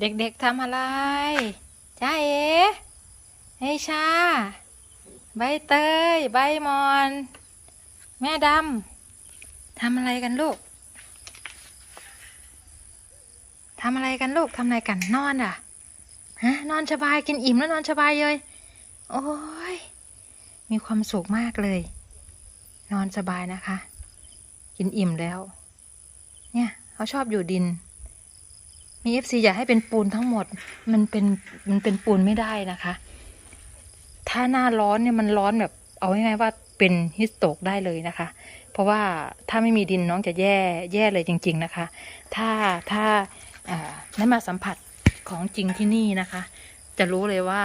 เด็กๆทำอะไรจ้าเอ๋เฮชา ใบเตย ใบมอน แม่ดำทำอะไรกันลูกทำอะไรกันลูกทำอะไรกันนอนอะฮะนอนสบายกินอิ่มแล้วนอนสบายเลย โอ้ยมีความสุขมากเลย นอนสบายนะคะ กินอิ่มแล้ว เนี่ยเขาชอบอยู่ดิน มีเอฟซีอยากให้เป็นปูนทั้งหมด มันเป็นมันเป็นปูนไม่ได้นะคะ ถ้าหน้าร้อนเนี่ยมันร้อนแบบ เอาง่ายๆว่าเป็นฮิสโตกได้เลยนะคะ เพราะว่าถ้าไม่มีดินน้องจะแย่แย่เลยจริง ๆนะคะ ถ้าถ้าอ่าได้มาสัมผัสของจริงที่นี่นะคะ จะรู้เลยว่า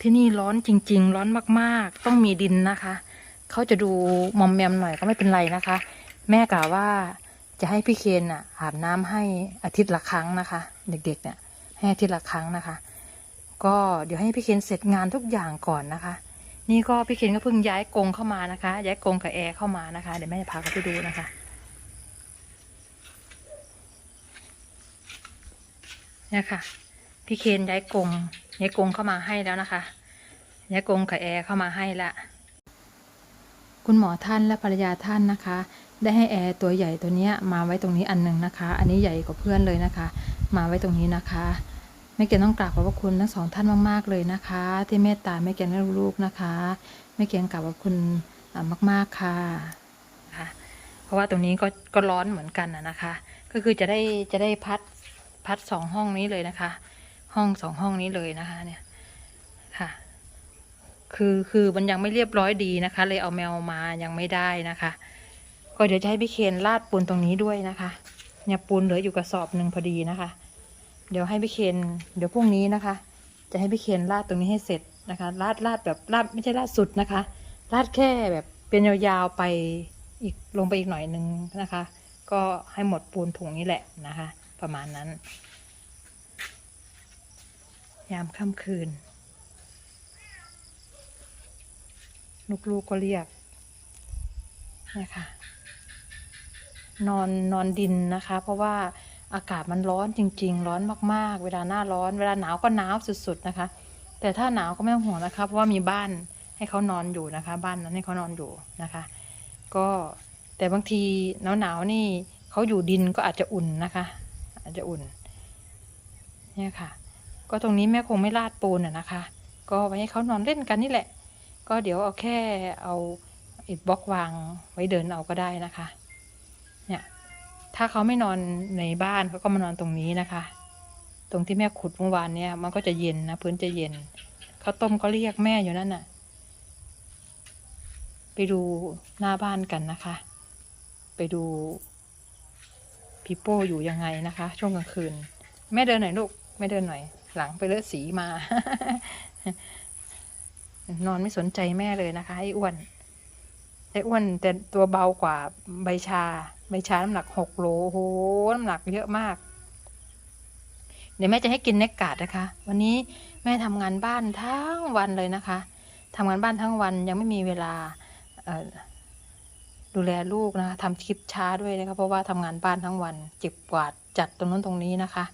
ที่นี่ร้อนจริง ๆ ร้อนมากๆ ต้องมีดินนะคะ เขาจะดูมอมแมมหน่อยก็ไม่เป็นไรนะคะ แม่กล่าวว่า จะให้พี่เคนอะอาบน้ำให้อาทิตย์ละครั้งนะคะ เด็กๆเนี่ยให้อาทิตย์ละครั้งนะคะ ก็เดี๋ยวให้พี่เคนเสร็จงานทุกอย่างก่อนนะคะ นี่ก็พี่เคนก็เพิ่งย้ายกรงเข้ามานะคะ ย้ายกรงกับแอร์เข้ามานะคะเดี๋ยวแม่จะพาเขาไปดูนะคะเนี่ยค่ะพี่เคนย้ายกรงย้ายกรงเข้ามาให้แล้วนะคะย้ายกรงกับแอร์เข้ามาให้ละคุณหมอท่านและภรรยาท่านนะคะ ได้ให้แอร์ตัวใหญ่ตัวนี้มาไว้ตรงนี้อันหนึ่งนะคะ อันนี้ใหญ่กว่าเพื่อนเลยนะคะ มาไว้ตรงนี้นะคะแม่เกียต้องกราบขอบพระคุณทั้งสองท่านมาก ๆ เลยนะคะ ที่เมตตาแม่เกียนและลูกๆนะคะแม่เกียกราบขอบคุณมากๆค่ะค่ะ เพราะว่าตรงนี้ก็ก็ร้อนเหมือนกันนะนะคะ ก็คือจะได้จะได้พัดพัดสองห้องนี้เลยนะคะ ห้องสองห้องนี้เลยนะคะ เนี่ยค่ะ คือคือมันยังไม่เรียบร้อยดีนะคะ เลยเอาแมวมายังไม่ได้นะคะ ก็เดี๋ยวจะให้พี่เคนลาดปูนตรงนี้ด้วยนะคะ เนี่ยปูนเหลืออยู่กระสอบหนึ่งพอดีนะคะ เดี๋ยวให้พี่เคนเดี๋ยวพรุ่งนี้นะคะ จะให้พี่เคนลาดตรงนี้ให้เสร็จนะคะลาดลาดแบบลาดไม่ใช่ลาดสุดนะคะลาดแค่แบบเป็นยาวๆไปอีกลงไปอีกหน่อยนึงนะคะ ก็ให้หมดปูนถุงนี้แหละนะคะ ประมาณนั้น ยามค่ำคืนลูกๆกก็เรียกนะคะ นอนนอนดินนะคะ เพราะว่าอากาศมันร้อนจริง ๆ ร้อนมากๆ เวลาหน้าร้อน เวลาหนาวก็หนาวสุดๆนะคะ แต่ถ้าหนาวก็ไม่ต้องห่วงนะคะเพราะว่ามีบ้านให้เขานอนอยู่นะคะ บ้านนั้นให้เขานอนอยู่นะคะ ก็แต่บางทีหนาวหนาวนี่เขาอยู่ดินก็อาจจะอุ่นนะคะ อาจจะอุ่น เนี่ยค่ะ ก็ตรงนี้แม่คงไม่ลาดปูนอะนะคะ ก็ไว้ให้เขานอนเล่นกันนี่แหละ ก็เดี๋ยวเอาแค่เอาอิฐบล็อกวางไว้เดินเอาก็ได้นะคะ ถ้าเขาไม่นอนในบ้านเขาก็มานอนตรงนี้นะคะ ตรงที่แม่ขุดเมื่อวานเนี่ย มันก็จะเย็นนะพื้นจะเย็นข้าวต้มก็เรียกแม่อยู่นั่นน่ะ ไปดูหน้าบ้านกันนะคะ ไปดูพี่โป้อยู่ยังไงนะคะ ช่วงกลางคืน แม่เดินหน่อยลูกแม่เดินหน่อย หลังไปเลอะสีมา นอนไม่สนใจแม่เลยนะคะไอ้อ้วน ไอ้อ้วนแต่ตัวเบากว่าใบชา ใบชาน้ำหนักหกโลโอ้โหน้ำหนักเยอะมาก เดี๋ยวแม่จะให้กินเนกกาดนะคะ วันนี้แม่ทำงานบ้านทั้งวันเลยนะคะทำงานบ้านทั้งวันยังไม่มีเวลาดูแลลูกนะคะทำคลิปช้าด้วยนะคะเพราะว่าทำงานบ้านทั้งวันเจ็บกวาดจัดตรงนู้นตรงนี้นะคะ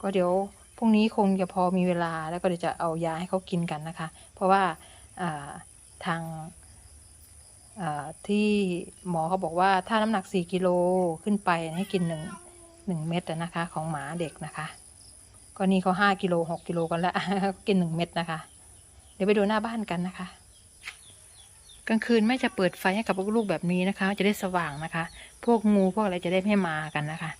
ก็เดี๋ยวพรุ่งนี้คงจะพอมีเวลาแล้วก็เดี๋ยวจะเอายาให้เขากินกันนะคะ เพราะว่า ทางที่หมอเขาบอกว่าถ้าน้ำหนัก 4 กิโลขึ้นไปให้กินหนึ่งหนึ่งเม็ดนะคะ ของหมาเด็กนะคะ ก็นี่เขาห้ากิโลหกกิโลกันแล้วกินหนึ่งเม็ดนะคะ เดี๋ยวไปดูหน้าบ้านกันนะคะ กลางคืนแม่จะเปิดไฟให้กับลูกๆแบบนี้นะคะ จะได้สว่างนะคะ พวกงูพวกอะไรจะได้ไม่มากันนะคะ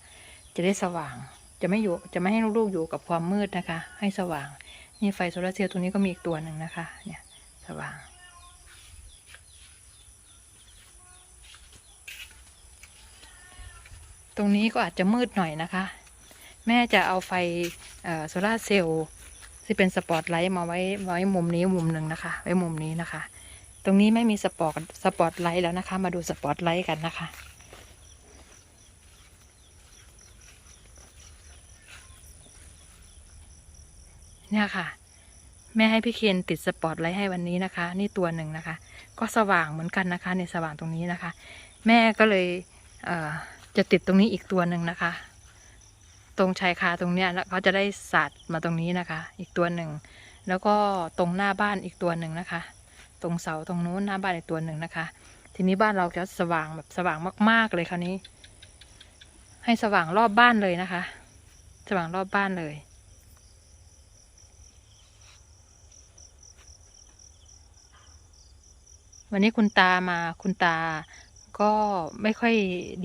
จะได้สว่างจะไม่อยู่จะไม่ให้ลูกๆอยู่กับความมืดนะคะ ให้สว่างนี่ไฟโซลาร์เซลล์ตรงนี้ก็มีอีกตัวหนึ่งนะคะเนี่ย ว่างตรงนี้ก็อาจจะมืดหน่อยนะคะ แม่จะเอาไฟโซลาเซลล์ที่เป็นสปอตไลท์มาไว้ไว้มุมนี้มุมหนึ่งนะคะ ไว้มุมนี้นะคะ ตรงนี้ไม่มีสปอตสปอตไลท์แล้วนะคะ มาดูสปอตไลท์กันนะคะเนี่ยค่ะ แม่ให้พี่เคนติดสปอตไลท์ให้วันนี้นะคะ นี่ตัวหนึ่งนะคะ ก็สว่างเหมือนกันนะคะในสว่างตรงนี้นะคะ แม่ก็เลยเออจะติดตรงนี้อีกตัวหนึ่งนะคะ ตรงชายคาตรงเนี้ยแล้วเขาจะได้สาดมาตรงนี้นะคะ อีกตัวหนึ่งแล้วก็ตรงหน้าบ้านอีกตัวหนึ่งนะคะ ตรงเสาตรงนู้นหน้าบ้านอีกตัวหนึ่งนะคะ ทีนี้บ้านเราจะสว่างแบบสว่างมาก ๆเลยคราวนี้ ให้สว่างรอบบ้านเลยนะคะ สว่างรอบบ้านเลย วันนี้คุณตามาคุณตาก็ไม่ค่อย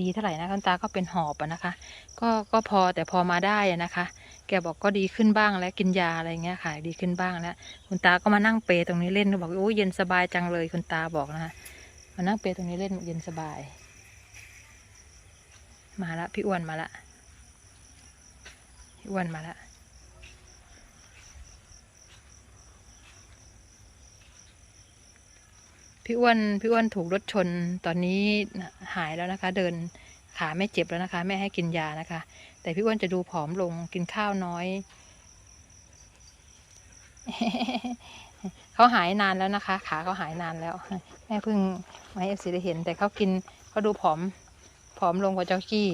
ดีเท่าไหร่นะคุณตาก็เป็นหอบอะนะคะ ก็ก็พอแต่พอมาได้อะนะคะ แกบอกก็ดีขึ้นบ้างแล้วกินยาอะไรเงี้ยค่ะ ดีขึ้นบ้างแล้ว คุณตาก็มานั่งเปรตรงนี้เล่นบอกโอ้ยเย็นสบายจังเลยคุณตาบอกนะคะมานั่งเปรตรงนี้เล่นเย็นสบาย มาละพี่อ้วนมาละพี่อ้วนมาละ พี่อ้วนพี่อ้วนถูกรถชนตอนนี้หายแล้วนะคะ เดินขาไม่เจ็บแล้วนะคะไม่ให้กินยานะคะ แต่พี่อ้วนจะดูผอมลงกินข้าวน้อย เขาหายนานแล้วนะคะ ขาเขาหายนานแล้ว แม่เพิ่งมาให้เอฟซีได้เห็น แต่เขากินเขาดูผอมผอมลงกว่าเจ้ากี้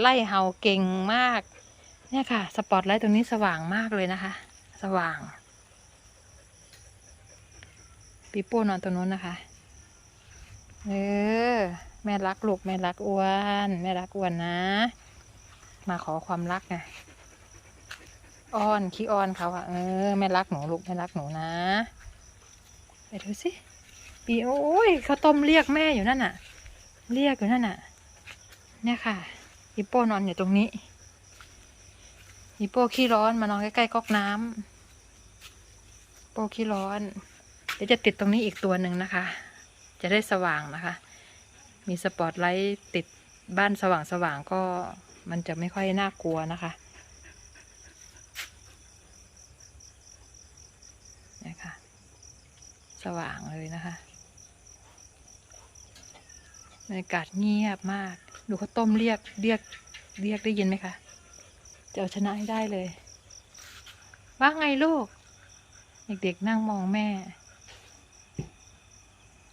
ไล่เห่าเก่งมาก เนี่ยค่ะ สปอตไลท์ตรงนี้สว่างมากเลยนะคะ สว่าง ปีโป้นอนตรงนู้นนะคะ เออ แม่รักลูกแม่รักอ้วน แม่รักอ้วนนะ มาขอความรักไงอ้อนขี้อ้อนเขาอะเออแม่รักหนูลูกแม่รักหนูนะ ไปดูสิปีโอ้ยเขาต้มเรียกแม่อยู่นั่นน่ะ เรียกอยู่นั่นน่ะ เนี่ยค่ะปีโป้นอนอยู่ตรงนี้ปีโป้ขี้ร้อนมานอนใกล้ๆก๊อกน้ำโป้ขี้ร้อน เดี๋ยวจะติดตรงนี้อีกตัวหนึ่งนะคะ จะได้สว่างนะคะ มีสปอตไลท์ติดบ้านสว่างสว่างๆก็มันจะไม่ค่อยน่ากลัวนะคะนี่ค่ะ สว่างเลยนะคะบรรยากาศเงียบมาก ดูเขาต้มเรียกเรียกเรียกได้ยินไหมคะ จะเอาชนะให้ได้เลย ว่าไงลูก เด็กๆนั่งมองแม่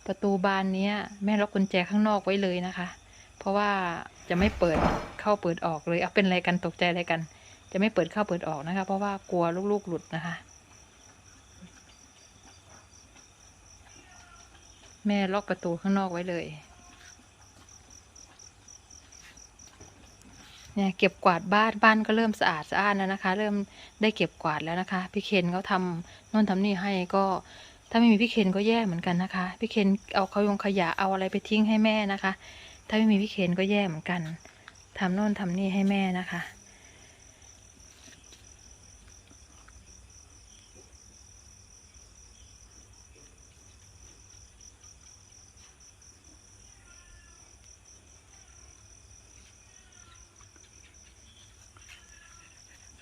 ประตูบานนี้แม่ล็อกกุญแจข้างนอกไว้เลยนะคะ เพราะว่าจะไม่เปิดเข้าเปิดออกเลยเอาเป็นอะไรกันตกใจอะไรกัน จะไม่เปิดเข้าเปิดออกนะคะ เพราะว่ากลัวลูกๆหลุดนะคะ แม่ล็อกประตูข้างนอกไว้เลยเนี่ยเก็บกวาดบ้านบ้านก็เริ่มสะอาดสะอาดแล้วนะคะ เริ่มได้เก็บกวาดแล้วนะคะพี่เคนเขาทำโน่นทำนี่ให้ก็ ถ้าไม่มีพี่เคนก็แย่เหมือนกันนะคะ พี่เคนเอาเขายงขยะเอาอะไรไปทิ้งให้แม่นะคะ ถ้าไม่มีพี่เคนก็แย่เหมือนกันทำโน่นทำนี่ให้แม่นะคะ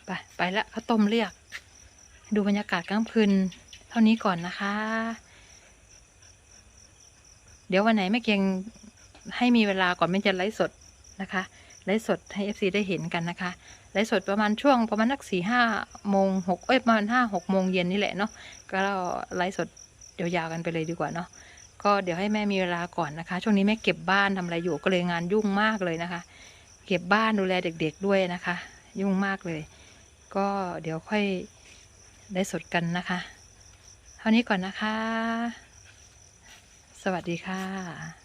ไป ไปละข้าวต้มเรียก ดูบรรยากาศกลางคืน เท่านี้ก่อนนะคะ เดี๋ยววันไหนแม่เกียงให้มีเวลาก่อนแม่จะไลฟ์สดนะคะไลฟ์สดให้เอฟซีได้เห็นกันนะคะไลฟ์สดประมาณช่วงประมาณนักสี่ห้าโมงหกเอ้ยประมาณห้าหกโมงเย็นนี่แหละเนาะก็ไลฟ์สดยาวๆกันไปเลยดีกว่าเนาะก็เดี๋ยวให้แม่มีเวลาก่อนนะคะ ช่วงนี้แม่เก็บบ้านทำอะไรอยู่ก็เลยงานยุ่งมากเลยนะคะ เก็บบ้านดูแลเด็ก ๆด้วยนะคะ ยุ่งมากเลย ก็เดี๋ยวค่อยได้สดกันนะคะ เท่านี้ก่อนนะคะ สวัสดีค่ะ